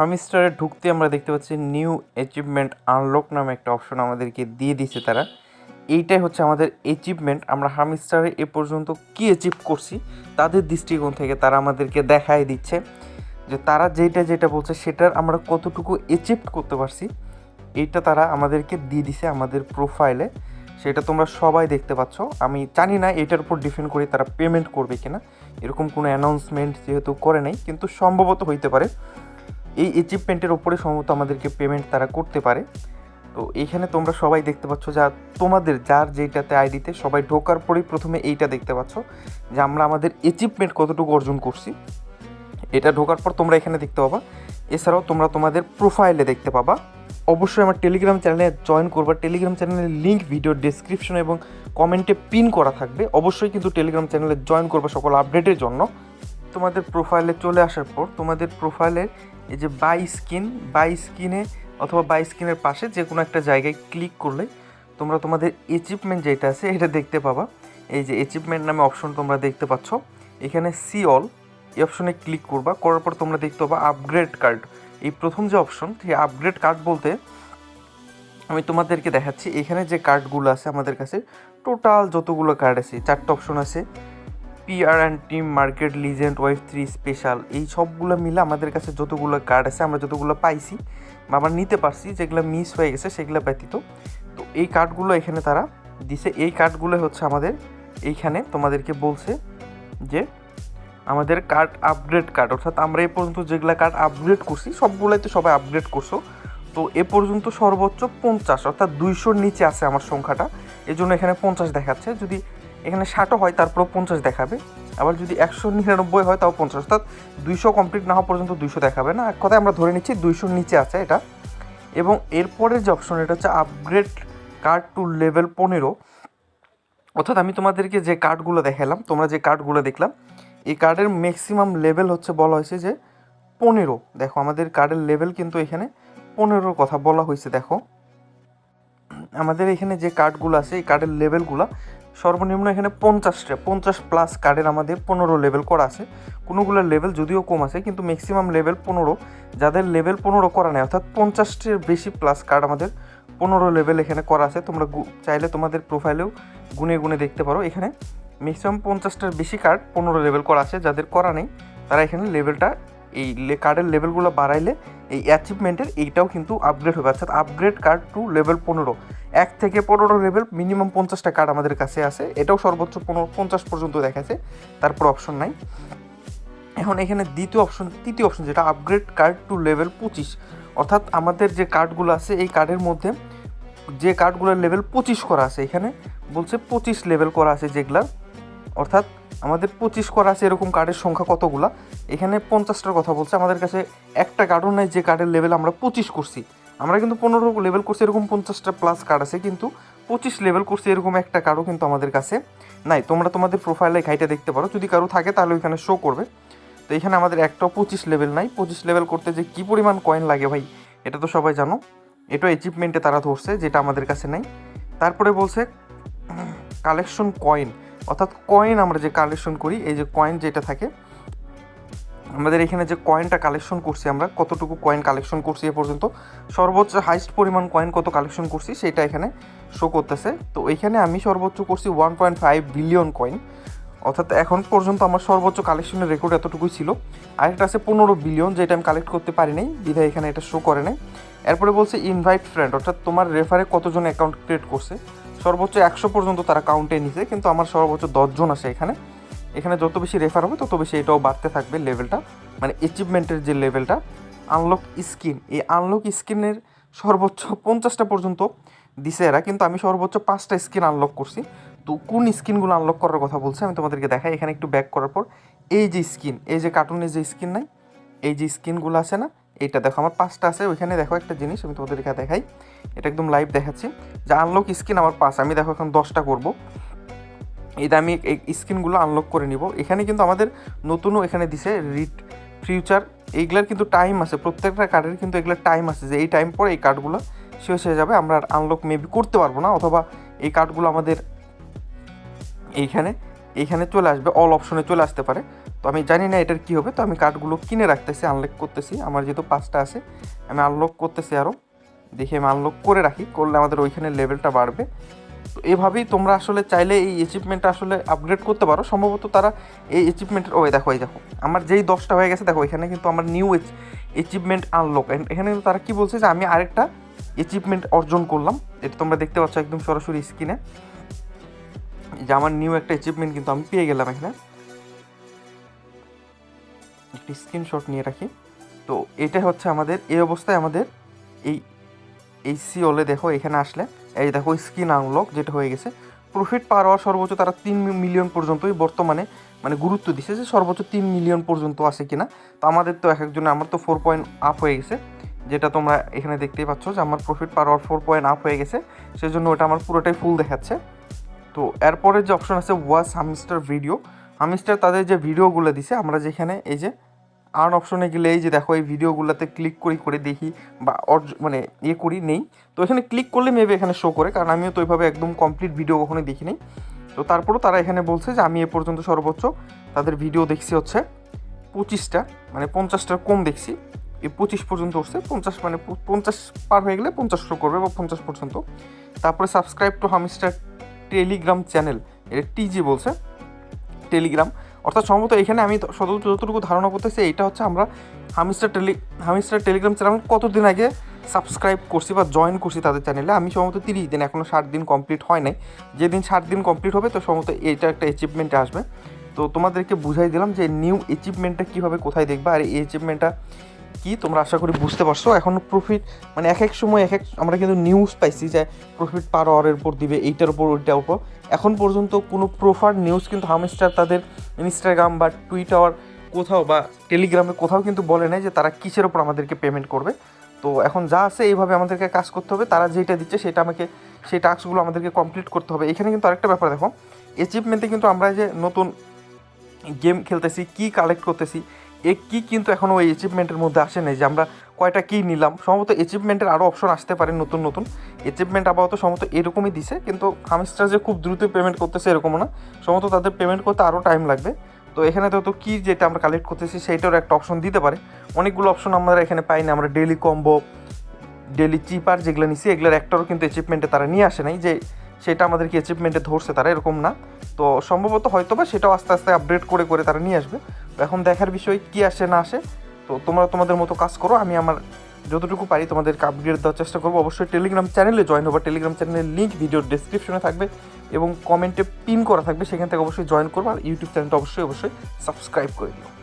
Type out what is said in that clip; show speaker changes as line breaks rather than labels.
হামিস্টারে ঢুকতে আমরা দেখতে পাচ্ছি নিউ অ্যাচিভমেন্ট আনলক নামে একটা অপশন আমাদেরকে দিয়ে দিছে তারা। এইটাই হচ্ছে আমাদের অ্যাচিভমেন্ট আমরা হামিস্টারে এ পর্যন্ত কী অ্যাচিভ করছি, তাদের দৃষ্টিকোণ থেকে তারা আমাদেরকে দেখাই দিচ্ছে যে তারা যেটা যেটা বলছে সেটার আমরা কতটুকু অ্যাচিভ করতে পারছি। এইটা তারা আমাদেরকে দিয়ে দিছে আমাদের প্রোফাইলে সেটা তোমরা সবাই দেখতে পাচ্ছ। আমি জানি না এটার উপর ডিপেন্ড করে তারা পেমেন্ট করবে কিনা। এরকম কোনো অ্যানাউন্সমেন্ট যেহেতু করে নাই, কিন্তু সম্ভবত হইতে পারে। এই অ্যাচিভমেন্টের ওপরে সম্ভবত আমাদেরকে পেমেন্ট তারা করতে পারে। তো এইখানে তোমরা সবাই দেখতে পাচ্ছ যা তোমাদের যার যেইটাতে আইডিতে সবাই ঢোকার পরেই প্রথমে এইটা দেখতে পাচ্ছ যে আমরা আমাদের অ্যাচিভমেন্ট কতটুকু অর্জন করছি। এটা ঢোকার পর তোমরা এখানে দেখতে পাবা। এছাড়াও তোমরা তোমাদের প্রোফাইলে দেখতে পাবা। অবশ্যই আমার টেলিগ্রাম চ্যানেলে জয়েন করবা। টেলিগ্রাম চ্যানেলের লিঙ্ক ভিডিও ডেসক্রিপশন এবং কমেন্টে পিন করা থাকবে। অবশ্যই কিন্তু টেলিগ্রাম চ্যানেলে জয়েন করবা সকল আপডেটের জন্য। তোমাদের প্রোফাইলে চলে আসার পর তোমাদের প্রোফাইলের এই যে বাই স্কিন বাই স্কিনে অথবা বাই স্কিনের পাশে যে কোনো একটা জায়গায় ক্লিক করলে তোমরা তোমাদের অ্যাচিভমেন্ট যেটা আছে এটা দেখতে পাবা। এই যে অ্যাচিভমেন্ট নামে অপশন তোমরা দেখতে পাচ্ছ। এখানে সি অল এই অপশনে ক্লিক করবা। করার পর তোমরা দেখতে পাবা আপগ্রেড কার্ড এই প্রথম যে অপশন সেই আপগ্রেড কার্ড বলতে আমি তোমাদেরকে দেখাচ্ছি। এখানে যে কার্ডগুলো আছে আমাদের কাছে টোটাল যতগুলো কার্ড আছে, চারটে অপশন আছে। PR and team market legend wave three special এই সবগুলো মিলে আমাদের কাছে যতগুলো কার্ড আছে, আমরা যতগুলো পাইছি, বা আমরা নিতে পারছি, যেগুলো মিস হয়ে গেছে, সেগুলো ব্যতীত। তো এই কার্ডগুলো এখানে তারা দিছে। এই কার্ডগুলো হচ্ছে আমাদের, এইখানে তোমাদেরকে বলছে যে আমাদের কার্ড আপগ্রেড কার্ড অর্থাৎ আমরা এ পর্যন্ত যেগুলো কার্ড আপগ্রেড করছি সবগুলোই তো সবাই আপগ্রেড করছ। তো এ পর্যন্ত সর্বোচ্চ পঞ্চাশ, অর্থাৎ দুইশোর নিচে আছে আমার সংখ্যাটা। এই জন্য এখানে পঞ্চাশ দেখাচ্ছে। যদি এখানে ষাটও হয়, তারপরেও পঞ্চাশ দেখাবে। আবার যদি একশো নিরানব্বই হয়, তাও পঞ্চাশ। অর্থাৎ দুইশো কমপ্লিট না হওয়া পর্যন্ত দুইশো দেখাবে না। এক কথায় আমরা ধরে নিচ্ছি দুইশোর নিচে আছে এটা। এবং এরপরের যে অপশন এটা হচ্ছে আপগ্রেড কার্ড টু লেভেল পনেরো। অর্থাৎ আমি তোমাদেরকে যে কার্ডগুলো দেখালাম, তোমরা যে কার্ডগুলো দেখলাম, এই কার্ডের ম্যাক্সিমাম লেভেল হচ্ছে বলা হয়েছে যে পনেরো। দেখো, আমাদের কার্ডের লেভেল কিন্তু এখানে পনেরোর কথা বলা হয়েছে, দেখো। আমাদের এখানে যে কার্ডগুলো আছে, এই কার্ডের লেভেলগুলো সর্বনিম্ন এখানে পঞ্চাশটা পঞ্চাশ প্লাস কার্ডের আমাদের পনেরো লেভেল করা আছে। কোনোগুলোর লেভেল যদিও কম আছে, কিন্তু ম্যাক্সিমাম লেভেল পনেরো। যাদের লেভেল পনেরো করা নেই, অর্থাৎ পঞ্চাশটির বেশি প্লাস কার্ড আমাদের পনেরো লেভেল এখানে করা আছে। তোমরা চাইলে তোমাদের প্রোফাইলেও গুনে গুনে দেখতে পারো। এখানে ম্যাক্সিমাম পঞ্চাশটার বেশি কার্ড পনেরো লেভেল করা আছে, যাদের করা নেই, তারা এখানে লেভেলটা এই কার্ডের লেভেলগুলো বাড়াইলে এই অ্যাচিভমেন্টের এইটাও কিন্তু আপগ্রেড হবে। অর্থাৎ আপগ্রেড কার্ড টু লেভেল পনেরো। এক থেকে পনেরো লেভেল মিনিমাম পঞ্চাশটা কার্ড আমাদের কাছে আছে। এটাও সর্বোচ্চ পনেরো, পঞ্চাশ পর্যন্ত দেখাচ্ছে তারপর অপশন নাই এখন এখানে দ্বিতীয় অপশন তৃতীয় অপশন যেটা আপগ্রেড কার্ড টু লেভেল পঁচিশ। অর্থাৎ আমাদের যে কার্ডগুলো আছে, এই কার্ডের মধ্যে যে কার্ডগুলোর লেভেল পঁচিশ করা আছে, এখানে বলছে পঁচিশ লেভেল করা আছে যেগুলার অর্থাৎ আমাদের পঁচিশ করা আছে এরকম কার্ডের সংখ্যা কতগুলা? এখানে পঞ্চাশটার কথা বলছে। আমাদের কাছে একটা কার্ডও নাই যে কার্ডের লেভেল আমরা পঁচিশ করছি। আমরা কিন্তু পনেরো লেভেল করছি, এরকম পঞ্চাশটা প্লাস কার্ড আছে, কিন্তু পঁচিশ লেভেল করছি এরকম একটা কার্ডও কিন্তু আমাদের কাছে নাই। তোমরা তোমাদের প্রোফাইলে ঘাইটা দেখতে পারো। যদি কারও থাকে, তাহলে ওইখানে শো করবে। তো এখানে আমাদের একটাও পঁচিশ লেভেল নাই। পঁচিশ লেভেল করতে যে কী পরিমাণ কয়েন লাগে ভাই, এটা তো সবাই জানো। এটা অ্যাচিভমেন্টে তারা ধরছে, যেটা আমাদের কাছে নেই। তারপরে বলছে কালেকশন কয়েন অর্থাৎ কয়েন আমরা যে কালেকশন করি, এই যে কয়েন যেটা থাকে, আমাদের এখানে যে কয়েনটা কালেকশন করছি আমরা, কতটুকু কয়েন কালেকশন করছি এ পর্যন্ত, সর্বোচ্চ হাইস্ট পরিমাণ কয়েন কত কালেকশন করছি সেটা এখানে শো করতেছে। তো এখানে আমি সর্বোচ্চ করছি one point five billion coin অর্থাৎ এখন পর্যন্ত আমার সর্বোচ্চ কালেকশনের রেকর্ড এতটুকুই ছিল। আরেকটা আছে পনেরো বিলিয়ন যেটা আমি কালেক্ট করতে পারি নাই, বিধায় এখানে এটা শো করে নাই। এরপরে বলছে ইনভাইট ফ্রেন্ড অর্থাৎ তোমার রেফারে কতজন অ্যাকাউন্ট ক্রিয়েট করছে? সর্বোচ্চ একশো পর্যন্ত তারা কাউন্টে নিছে, কিন্তু আমার সর্বোচ্চ দশজন আছে এখানে। এখানে যত বেশি রেফার হবে, তত বেশি এটাও বাড়তে থাকবে লেভেলটা মানে অ্যাচিভমেন্টের যে লেভেলটা আনলক স্কিন এই আনলক স্কিনের সর্বোচ্চ পঞ্চাশটা পর্যন্ত দিছে এরা, কিন্তু আমি সর্বোচ্চ পাঁচটা স্কিন আনলক করছি। তো কোন স্কিনগুলো আনলক করার কথা বলছে, আমি তোমাদেরকে দেখাই। এখানে একটু ব্যাক করার পর, এই যে স্কিন এই যে কার্টুনের যে স্কিন নাই, এই যে স্কিনগুলো আছে না এইটা দেখো, আমার পাঁচটা আছে, ওইখানে দেখো একটা জিনিস আমি তোমাদেরকে দেখাই। এটা একদম লাইভ দেখাচ্ছি। যে আনলক স্কিন আমার পাঁচ, আমি দেখো এখন দশটা করব। এটা আমি এই স্কিনগুলো আনলক করে নিব। এখানে কিন্তু আমাদের নতুনও এখানে দিছে রিট ফিউচার এইগুলার কিন্তু টাইম আছে, প্রত্যেকটা কার্ডের কিন্তু এগুলোর টাইম আছে যে এই টাইম পরে এই কার্ডগুলো শেষ হয়ে যাবে, আমরা আনলক মেবি করতে পারব না, অথবা এই কার্ডগুলো আমাদের এইখানে এইখানে চলে আসবে অল অপশনে চলে আসতে পারে। তো আমি জানি না এটার কী হবে, তো আমি কার্ডগুলো কিনে রাখতেছি আনলক করতেছি। আমার যেহেতু পাঁচটা আছে, আমি আনলক করতেছি আরও দেখে আমি আনলক করে রাখি, করলে আমাদের ওইখানে লেভেলটা বাড়বে। তো এভাবেই তোমরা আসলে চাইলে এই অ্যাচিভমেন্টটা আসলে আপগ্রেড করতে পারো। সম্ভবত তারা এই অ্যাচিভমেন্টের ওই দেখো, এই দেখো। আমার যেই দশটা হয়ে গেছে, দেখো, এখানে কিন্তু আমার নিউ অ্যাচিভমেন্ট আনলক এখানে কিন্তু তারা কি বলছে যে আমি আরেকটা অ্যাচিভমেন্ট অর্জন করলাম। এটা তোমরা দেখতে পাচ্ছ একদম সরাসরি স্ক্রিনে যে আমার নিউ একটা অ্যাচিভমেন্ট কিন্তু আমি পেয়ে গেলাম এখানে। একটি স্ক্রিনশট নিয়ে রাখি। তো এটা হচ্ছে আমাদের, এই অবস্থায় আমাদের এই এই সিওলে দেখো, এখানে আসলে, এই দেখো স্ক্রিন আনলক যেটা হয়ে গেছে। প্রফিট পার সর্বোচ্চ তারা তিন মিলিয়ন পর্যন্তই বর্তমানে মানে গুরুত্ব দিছে যে সর্বোচ্চ তিন মিলিয়ন পর্যন্ত আছে কিনা। তো আমাদের তো এক একজনে আমার তো ফোর পয়েন্ট আপ হয়ে গেছে। যেটা তোমরা এখানে দেখতেই পাচ্ছ যে আমার profit per four point up হয়ে গেছে। সেজন্য ওটা আমার পুরোটাই ফুল দেখাচ্ছে। তো এরপরে যে অপশন আছে ওয়াচ হামিস্টার ভিডিও হামিস্টার তাদের যে ভিডিওগুলো দিছে, আমরা যেখানে এই যে আর্ন অপশনে গেলে এই যে দেখো এই ভিডিওগুলোতে ক্লিক করি, করে দেখি বা মানে ইয়ে করি, নেই। তো এখানে ক্লিক করলে মেবি এখানে শো করে, কারণ আমিও তো ওইভাবে একদম কমপ্লিট ভিডিও কখনোই দেখি নাই। তো তারপরেও তারা এখানে বলছে যে আমি এ পর্যন্ত সর্বোচ্চ তাদের ভিডিও দেখছি হচ্ছে পঁচিশটা মানে পঞ্চাশটার কম দেখছি। এই পঁচিশ পর্যন্ত উঠছে, পঞ্চাশ মানে পঞ্চাশ পার হয়ে গেলে পঞ্চাশ শো করবে বা পঞ্চাশ পর্যন্ত। তারপরে subscribe to Hamster Telegram channel এটা টিজি বলছে। টেলিগ্রাম। অর্থাৎ সম্ভবত এখানে আমি যতটুকু ধারণা করতেছি, এইটা হচ্ছে আমরা Hamster tele Hamster Telegram channel কতদিন আগে সাবস্ক্রাইব করছি বা জয়েন করছি তাদের চ্যানেলে আমি সম্ভবত তিরিশ দিন এখনও ষাট দিন কমপ্লিট হয় নাই। যেদিন ষাট দিন কমপ্লিট হবে, তো সম্ভবত এইটা একটা অ্যাচিভমেন্টে আসবে। তো তোমাদেরকে বুঝাই দিলাম যে নিউ অ্যাচিভমেন্টটা কীভাবে কোথায় দেখবা, আর এই অ্যাচিভমেন্টটা কি তোমরা আশা করি বুঝতে পারছ। এখন প্রফিট মানে এক এক সময় এক এক, আমরা কিন্তু নিউজ পাইছি যে প্রফিট পার আওয়ারের উপর দিবে, এইটার উপর, ওইটার উপর। এখন পর্যন্ত কোনো প্রফার নিউজ কিন্তু হামস্টার তাদের ইনস্টাগ্রাম বা টুইটার কোথাও বা টেলিগ্রামে কোথাও কিন্তু বলে নাই যে তারা কিসের ওপর আমাদেরকে পেমেন্ট করবে। তো এখন যা আছে এইভাবে আমাদেরকে কাজ করতে হবে, তারা যেটা দিচ্ছে সেটা আমাকে, সেই টাস্কগুলো আমাদেরকে কমপ্লিট করতে হবে। এখানে কিন্তু আরেকটা ব্যাপার দেখো অ্যাচিভমেন্টে কিন্তু আমরা যে নতুন গেম খেলতেছি, কি কালেক্ট করতেছি এ কি কিন্তু এখনও ওই অ্যাচিভমেন্টের মধ্যে আসে নাই যে আমরা কয়টা কী নিলাম। সম্ভবত অ্যাচিভমেন্টের আরও অপশন আসতে পারে নতুন নতুন। অ্যাচিভমেন্ট আপাতত সম্ভবত এরকমই দিছে, কিন্তু হামস্টার যে খুব দ্রুত পেমেন্ট করতেছে এরকমও না। সম্ভবত তাদের পেমেন্ট করতে আরও টাইম লাগবে। তো এখানে তো তো কী যেটা আমরা কালেক্ট করতেছি, সেইটারও একটা অপশন দিতে পারে। অনেকগুলো অপশন আমরা এখানে পাই না, আমরা ডেলি কম্বো ডেলি চিপার যেগুলো নিছি, এগুলোর একটারও কিন্তু অ্যাচিভমেন্টে তারা নিয়ে আসে নাই যে সেটা আমাদেরকে অ্যাচিভমেন্টে ধরছে তারা, এরকম না। তো সম্ভবত হয়তো বা সেটাও আস্তে আস্তে আপডেট করে করে তারা নিয়ে আসবে। তো এখন দেখার বিষয় কী আসে, না আসে, তো তোমরা তোমাদের মতো কাজ করো। আমি আমার যতটুকু পারি তোমাদেরকে আপডেট দেওয়ার চেষ্টা করব। অবশ্যই টেলিগ্রাম চ্যানেলে জয়েন হব। টেলিগ্রাম চ্যানেলের লিঙ্ক ভিডিওর ডিসক্রিপশনে থাকবে এবং কমেন্টে পিন করা থাকবে। সেখান থেকে অবশ্যই জয়েন করব। আর ইউটিউব চ্যানেলটা অবশ্যই অবশ্যই সাবস্ক্রাইব করে দিও।